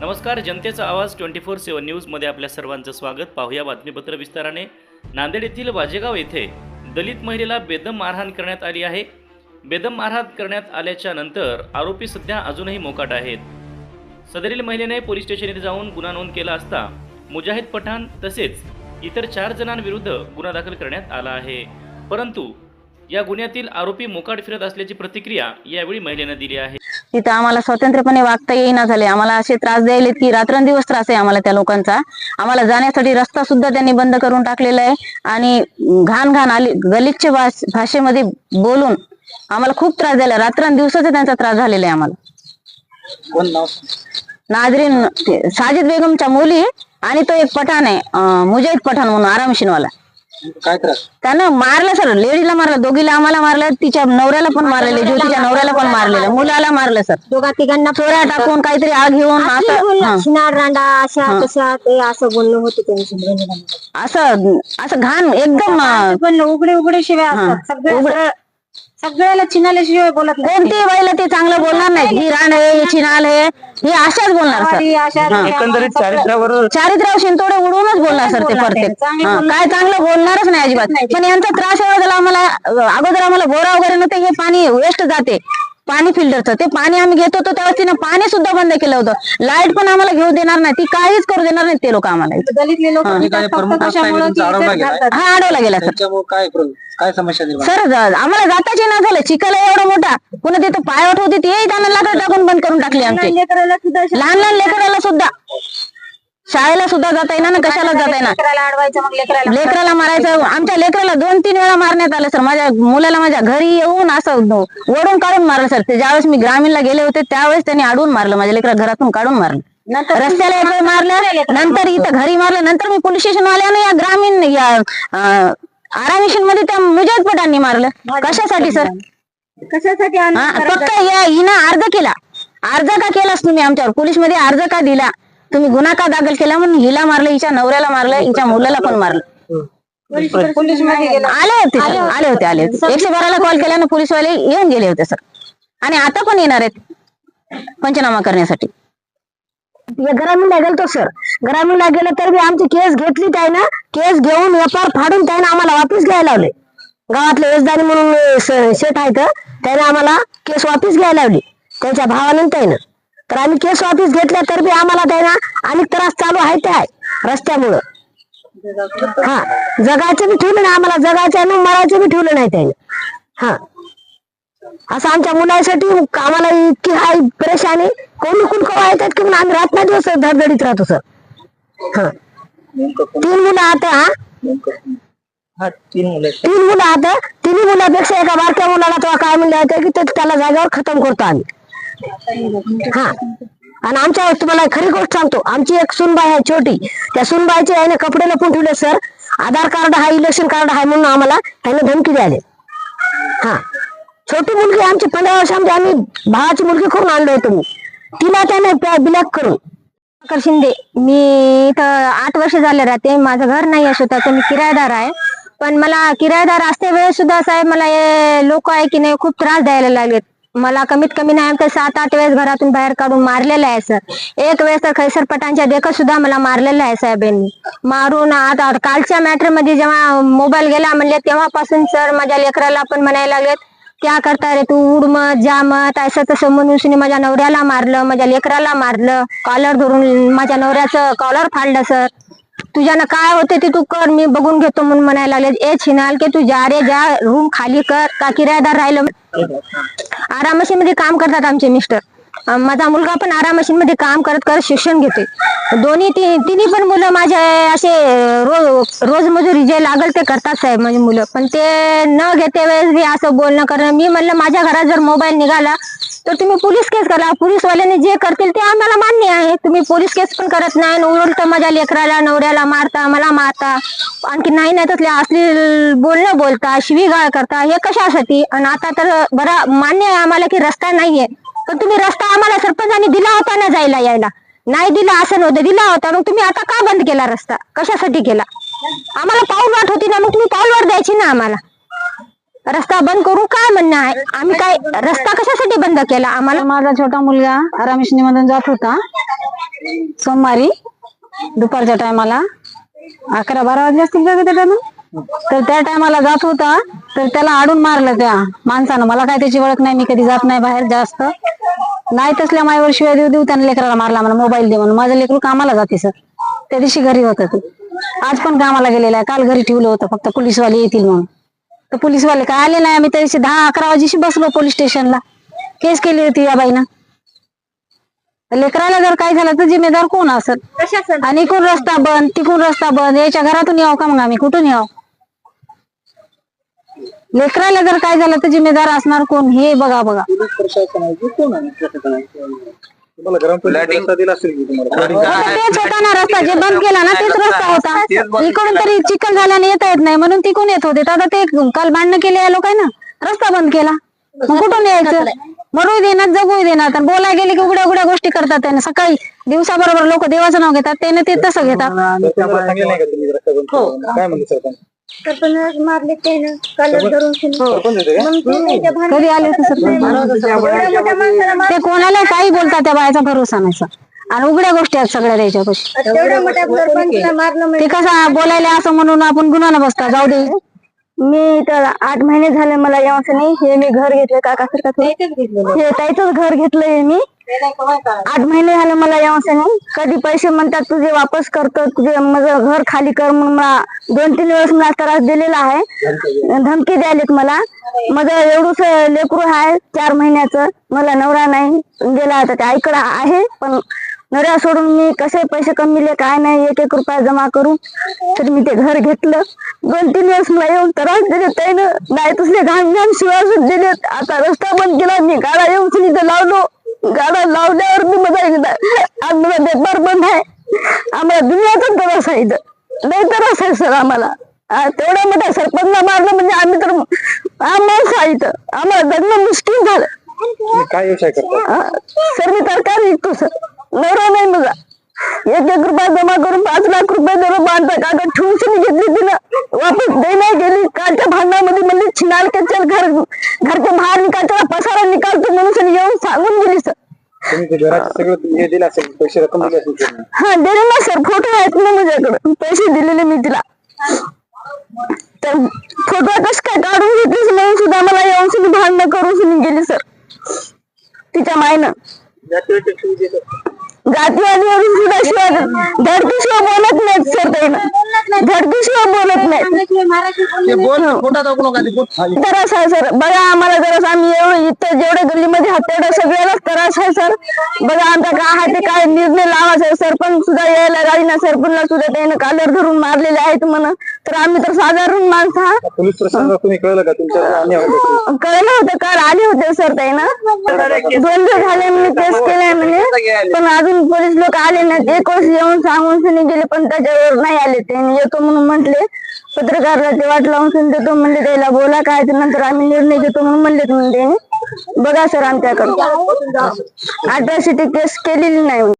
नमस्कार जनतेचा आवाज ट्वेंटी फोर सेवन न्यूजमध्ये आपल्या सर्वांचं स्वागत. पाहूया बातमीपत्र विस्ताराने. नांदेड येथील वाजेगाव येथे दलित महिलेला बेदम मारहाण करण्यात आली आहे. बेदम मारहाण करण्यात आल्याच्यानंतर आरोपी सध्या अजूनही मोकाट आहेत. सदरील महिलेने पोलीस स्टेशन येथे जाऊन गुन्हा नोंद केला असता मुजाहिद पठाण तसेच इतर चार जणांविरुद्ध गुन्हा दाखल करण्यात आला आहे. परंतु या गुन्ह्यातील आरोपी मोकाट फिरत असल्याची प्रतिक्रिया यावेळी महिलेनं दिली आहे. तिथं आम्हाला स्वतंत्रपणे वागता येईना झाले. आम्हाला असे त्रास द्यायलेत की रात्रंदिवस त्रास आहे आम्हाला त्या लोकांचा. आम्हाला जाण्यासाठी रस्ता सुद्धा त्यांनी बंद करून टाकलेला आहे. आणि घाण घाण आली गलिच्छ भाष भाषेमध्ये बोलून आम्हाला खूप त्रास दिला रात्रंदिवसाचा त्यांचा त्रास झालेला आहे आम्हाला. नाजरीन साजिद बेगमच्या मुली आणि तो एक पठाण आहे मुजाहिद पठाण म्हणून आरामशीनवाला. काय त्रास? त्यानं मारलं सर लेडीला मारलं दोघीला आम्हाला मारलं तिच्या नवऱ्याला पण मारलेले ज्योतीच्या नवऱ्याला पण मारलेलं मुलाला मारलं सर. दोघा तिघांना चोऱ्या टाकून काहीतरी आग घेऊन असं हा. शिनार रांडा अशा तशा ते असं बोलणं होतं त्यांचं. असं असं घाण एकदम अं, पण उघडे उघडे शिवाय असतात. सगळे सगळ्याला चिनाल्या शिवाय बोलत नाही. कोणती बाईला ते चांगलं बोलणार नाही? ही राण आहे ही चिनाल आहे हे अशाच बोलणार सर. एकंदरीत चारित्र्यावर चारित्र्यावर शिंतोडे उडवूनच बोलणार सर ते बोलणार प्रत्येक ते. चांगले हा, बोलणार. काय चांगलं बोलणारच नाही अजिबात. पण यांचा त्रास एवढा झाला आम्हाला अगोदर आम्हाला बोरा वगैरे नव्हते हे पाणी वेस्ट जाते. पाणी फिल्टरचं ते पाणी आम्ही घेत होतो तेव्हा तिनं पाणी सुद्धा बंद केलं होतं. लाइट पण आम्हाला घेऊ देणार नाही. ती काहीच करू देणार नाही ते लोक आम्हाला. इथं. दलितले लोक ठिकाणी प्रमुख रस्ता आहे, कशामुळे तुमचा अडवला गेलाय. हा अडवला गेला सर. त्यांच्यामुळे काय समस्या निर्माण सर ज- आम्हाला जाताच ना झालं. चिकाला एवढा मोठा. पुन्हा तिथं पायवट होती ते त्यांना लाकडं टाकून बंद करून टाकली आमची. लेकराला सुद्धा लहान लहान लेकराला सुद्धा. शाळेला सुद्धा जाता येणार ना कशाला जाता येणार लेकराला अडवायचं मग लेकराला. लेकराला मारायचं आमच्या लेकराला दोन तीन वेळा मारण्यात आलं सर. माझ्या मुलाला माझ्या घरी येऊन असं ओढून काढून मारलं सर. ते ज्यावेळेस मी ग्रामीणला गेले होते त्यावेळेस त्यांनी अडवून मारलं. माझ्या लेकरा घरातून काढून मारलं. रस्त्याला एक वेळ मारलं नंतर इथं घरी मारलं नंतर मी पोलीस स्टेशन वाल्याने या ग्रामीण या आरा मिशनमध्ये त्या मुजाहिद पटांनी मारलं कशासाठी सर? कशासाठी? फक्त या हिनं अर्ज केला. अर्ज का केलास तुम्ही आमच्यावर? पोलीसमध्ये अर्ज का दिला? तुम्ही गुन्हा का दाखल केला म्हणून हिला मारलं हिच्या नवऱ्याला मारलं हिच्या मुलाला पण मारलं. पोलीस आले होते सर आले होते आले होते. एकशे बाराला कॉल केल्यानं पोलीसवाले येऊन गेले होते सर. आणि आता पण येणार आहेत पंचनामा करण्यासाठी. ग्रामीणला गेलतो सर. ग्रामीणला गेलं तर बी आमची केस घेतली त्याने ना केस घेऊन व्यापार फाडून त्याने आम्हाला वापिस घ्यायला लावले. गावातले येसदानी म्हणून स- शेठ तर त्याने आम्हाला केस वापिस घ्यायला लावली. त्यांच्या भावानं त्यानं. तर आम्ही केस वापिस घेतल्या तर बी आम्हाला त्यानं अनेक त्रास चालू आहे ते आहे रस्त्यामुळं. हा जगायचं बी ठेवलं नाही आम्हाला. जगायचं आणि मरायचं बी ठेवलं नाही त्याने. हा. असं आमच्या मुलासाठी आम्हाला इतकी हाय परेशानी. कोण कोण कवा येतात की म्हणून आम्ही रात नाही दिवस धडधडीत राहतो सर हा. तीन मुलं आता हा? तीन मुले. तीन मुलं आता तिन्ही मुलापेक्षा एका बारक्या मुलाला तेव्हा काय म्हणलं होतं की त्याला जागेवर खतम करतो आम्ही. हा. आणि आमच्या तुम्हाला खरी गोष्ट सांगतो. आमची एक सुनबाई आहे छोटी. त्या सुनबाईचे आहे कपडे लपून ठेवले सर. आधार कार्ड हा इलेक्शन कार्ड आहे म्हणून आम्हाला त्याने धमकी द्यायले. हा. छोटी मुलगी आमची पंधरा वर्षामध्ये आम्ही भावाची मुलगी करून आणलो होतो मी. तिला त्याने ब्लॅक करून. प्रभाकर शिंदे मी इथं आठ वर्ष झाले राहते. माझं घर नाही आहे स्वतःचं मी किरायदार आहे. पण मला किरायदार असते वेळेस सुद्धा साहेब मला हे लोक आहे की नाही खूप त्रास द्यायला लागलेत. मला कमीत कमी नाही तर सात आठ वेळेस घरातून बाहेर काढून मारलेलं आहे सर एक वेळेस तर खैसर पटांच्या देखत सुद्धा मला मारलेलं आहे साहेबांनी मारून आता कालच्या मॅटरमध्ये जेव्हा मोबाईल गेला म्हणले तेव्हापासून सर माझ्या लेकराला पण म्हणायला लागलेत त्या करता रे तू? उड मत जा मत. असं तसं म्हणून माझ्या नवऱ्याला मारलं माझ्या लेकराला मारलं. कॉलर धरून माझ्या नवऱ्याचं कॉलर फाडलं सर तुझ्यानं काय होते ते तू कर मी बघून घेतो म्हणून म्हणायला लागले. ए छिनाल की तू जा रे जा रूम खाली कर का किरायदार राहिलं आरामशी मध्ये काम करतात आमचे मिस्टर. माझा मुलगा पण आरामशीन मध्ये काम करत करत शिक्षण घेते दोन्ही ती तिन्ही पण मुलं माझे असे रोज रोजमजुरी जे लागल ते करतात साहेब म्हणजे मुलं. पण ते न घेते वेळेस बी असं बोलणं करणं. मी म्हणलं माझ्या घरात जर मोबाईल निघाला तर तुम्ही पोलीस केस करा. पोलीसवाल्याने जे करतील ते आम्हाला मान्य आहे. तुम्ही पोलीस केस पण करत नाही. उलट माझ्या लेकराला नवऱ्याला मारता मला मारता. आणखी नाही नाही तसले असली बोलणं बोलता शिवीगाळ करता हे कशासाठी? आणि आता तर बरा मान्य आहे आम्हाला की रस्ता नाहीये. पण तुम्ही रस्ता आम्हाला सरपंचाने दिला होता ना जायला यायला? नाही दिला असं नव्हतं. दिला होता. मग तुम्ही आता का बंद केला रस्ता? कशासाठी केला? आम्हाला पाऊल वाट होती ना. मग तुम्ही पाऊल वाट द्यायची ना आम्हाला? रस्ता बंद करू काय म्हणणं आहे? आम्ही काय रस्ता कशासाठी बंद केला? आम्हाला माझा छोटा मुलगा आरामिशनी मधून जात होता. सोमवारी दुपारच्या टायमाला. अकरा बारा वाजले असतील का त्या टायमाला तर त्या टायमाला जात होता. तर त्याला आडून मारलं त्या माणसानं. मला काय त्याची ओळख नाही मी कधी जात नाही बाहेर जास्त. नाही तसल्या माईवर शिवाय देऊ देऊ त्याने लेकराला मारला म्हणा मोबाईल दे म्हणून. माझं लेकरू कामाला जाते सर त्या दिवशी घरी होतं ते. आज पण कामाला गेलेला आहे. काल घरी ठेवलं होतं. फक्त पोलीसवाले येतील म्हणून. तर पोलीसवाले काय आले नाही? आम्ही त्या दिवशी दहा अकरा वाजेशी बसलो पोलीस स्टेशनला. केस केली होती या बाईनं. लेकराला जर काय झालं तर जिम्मेदार कोण असेल? आणि इकडून रस्ता बंद? तिकडून रस्ता बंद? याच्या घरातून यावं का मग आम्ही? कुठून यावं? लेकराला जर काय झालं तर जिम्मेदार असणार कोण? हे बघा बघा. पोलीस प्रशासन आहे की कोण आहे प्रशासन आहे तुम्हाला ग्रामपंचायत रस्ता दिला असेल की तुम्हाला? आता तेच होता ना रस्ता जे बंद केला ना तेच रस्ता होता. इकडून तरी चिखल झाल्याने येता येत नाही म्हणून तिकडून येत होते. तर आता ते काल भांडणं केले या लोकांना रस्ता बंद केला. मग कुठून यायचं? मरू देणार जगू देणार. तर बोलायला गेले की उघड्या उघड्या गोष्टी करतात त्याने. सकाळी दिवसाबरोबर लोक देवाचं नाव घेतात त्याने ते तसं घेतात. सरपंचाला सांगितलं नाही का तुम्ही रस्ता बंद करा? काय म्हणते सरपंच सरपंच मारले त्यानं कलर मग ते त्याच्या भांडणात कधी आले होते सर एवढ्या मोठ्या माणसाला ते कोणाला काही बोलतात त्या बायाचा भरोसा नाही सर. आणि उघड्या गोष्टी आहेत सगळ्या त्याच्यापाशी. तेवढ्या मोठ्या सरपंचला मारलं म्हणजे ते कसं बोलायला असं म्हणून आपण गुन्हा बसता जाऊ दे. मी तर आठ महिने झाले मला यावं नाही हे मी घर घेतलं काका सरकार हे त्याच घर घेतलंय मी. आठ महिने झाले मला यावं नाही कधी पैसे म्हणतात तुझे वापस करतो तुझे माझं घर खाली कर म्हणून मला दोन तीन वेळेस मला त्रास दिलेला आहे. धमकी द्यायलेत मला. माझं एवढंच लेकरू आहे चार महिन्याचं. मला नवरा नाही गेला आता त्या आईकडे आहे पण नवऱ्या सोडून मी कसे पैसे कमीले काय नाही एक एक रुपया जमा करू तर मी ते घर घेतलं. दोन तीन वेळेस मला येऊन त्रास दिले त्यानं नाही तसले घाण घाण शिवाय दिले आता रस्ता बंद केला मी गाडा येऊन इथं लावलो. गाडा लावल्यावर मी माझा एकदा आज माझा व्यापार बंद आहे. आम्हाला दुनियाचा त्रास आहे लय त्रास आहे सर आम्हाला. तेवढ्या मोठ्या सरपंच मारलं म्हणजे आम्ही तर आम्हाला आहे आम्हाला जगणं मुश्किल झालं. काय व्यवसाय सर मी तरकारी विकतो सर. नवरा नाही माझा एक एक रुपया जमा करून पाच लाख रुपये जमा बांधता. कागद ठेवून घेतली तिनं. वापस दे नाही गेली. कालच्या भांडणामध्ये म्हणजे छिनाल के चल घर घरचे बाहेर निकाल त्याला पसारा निकालतो म्हणून सर येऊन सांगून गेली सर तुम्ही ते घराचं सगळं हे दिलं असेल पैसे रक्कम दिली असेल तुम्ही. हा दिले ना सर फोटो आहेत ना माझ्याकडे. पैसे दिलेले मी तिला. तर फोटो कस काय काढून घेतलीस म्हणून सुद्धा मला येऊन सुद्धा भांडणं करून सुद्धा गेली सर. तिच्या मायनं. जातीवादीवरून सुद्धा शिवाय धडकीशिवाय बोलत नाहीत सर त्यानं धडकीशिवाय बोलत नाहीत. त्रास आहे सर बघा आम्हाला जरा आम्ही एवढं इथं जेवढे गल्लीमध्ये आहात तेवढं सगळ्यालाच त्रास आहे सर. बघा आमचा काय आहे ते काय निर्णय लावायचा सरपंच सुद्धा यायला गाडी ना सरपंचला सुद्धा त्यानं कालर धरून मारलेले आहेत म्हणून तर आम्ही तर साधारण माणसं आहात पोलीस प्रशासनाला तुम्ही कळलं का तुमच्या अन्याय होतो कळलं होतं काल आले होते सर त्यानं दोन दिवस झाले मी केस केलाय म्हणे पण अजून पोलीस लोक आले नाही एक वर्ष येऊन सांगून सनी गेले पण त्याच्यावर नाही आले त्यांनी येतो म्हणून म्हटले पत्रकारला ते वाट लावून सनी देतो म्हणले त्याला बोला काय ते नंतर आम्ही निर्णय घेतो म्हणून म्हणले तुम्ही त्यांनी बघा सर आमच्याकडे. अट्रॉसिटी केस केलेली नाही.